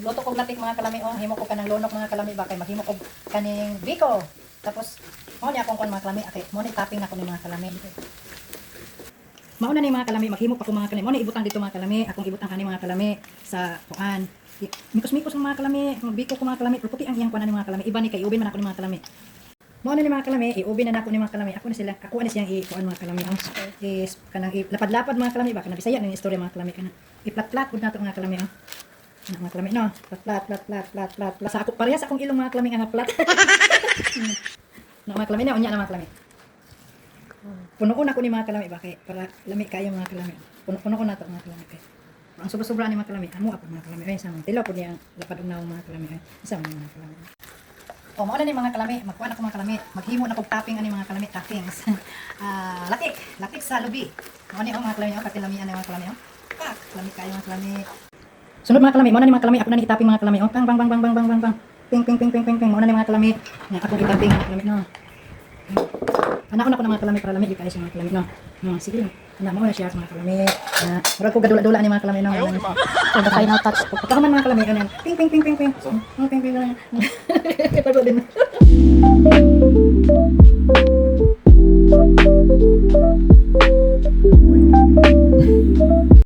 Luto kog latik mga kalami oh, himo ko kanang lunok mga kalami ba kay maghimo kog kaning biko. Tapos mo ni akong kon mga kalami, okay, mo ni topping na ko ni mga kalami. Mauna ni mga kalami, maghimo pa ko mga kalami. Mo ni ibutang dito mga kalami, akong ibutang kani mga kalami sa kuan. Mikos-mikos ang mga kalami, mga biko ko mga kalami, puti ang iyang kuan ni mga kalami. Iba ni kay ubin man ako ni mga kalami. Mo na ni mga kalami, iubi na nako ni mga kalami. Ako na sila, ako na siyang i-kuan mga kalami. Ang is kanang lapad-lapad mga kalami ba kanang Bisaya ni istorya mga kalami kanang iplat-plat pud nato mga kalami oh. Na, mga kalami no, plat plat plat plat plat plat. Sa ako parehas akong ilong mga kalami nga plat. na mga kalami na unya na mga kalami. Puno-puno ko ni mga kalami ba kay para lami kayo mga kalami. Puno-puno ko na to mga kalami kay. Ang sobra-sobra ni mga kalami, amo ako mga kalami. Ay sa mga tilaw po niya lapad ugnaw mga kalami. Ay sa mga kalami. O, mo na ni mga kalami, magkuha na ko mga kalami, maghimo na kog topping ani mga kalami, toppings. Ah, latik, latik sa lubi. Mo ni oh, mga kalami, oh, katilami ani mga kalami, oh. Pak, lami kayo mga kalami. Sunod mga kalami, mo na ni mga kalami, ako na ni itaping mga kalami. Oh, bang bang bang bang bang bang bang bang. Ping ping ping ping ping ping, mo na ni mga kalami. Na ako itaping mga kalami no. Anaon ako na mga kalami para lami kay mga kalami no. No, sige lang. Ana mo na siya mga kalami. Ah, na ko gadula-dula ni mga kalami no. Ang the final touch. Pagka man mga kalami kanan. Ping ping ping ping ping. Oh, ping ping ping. Pagod din.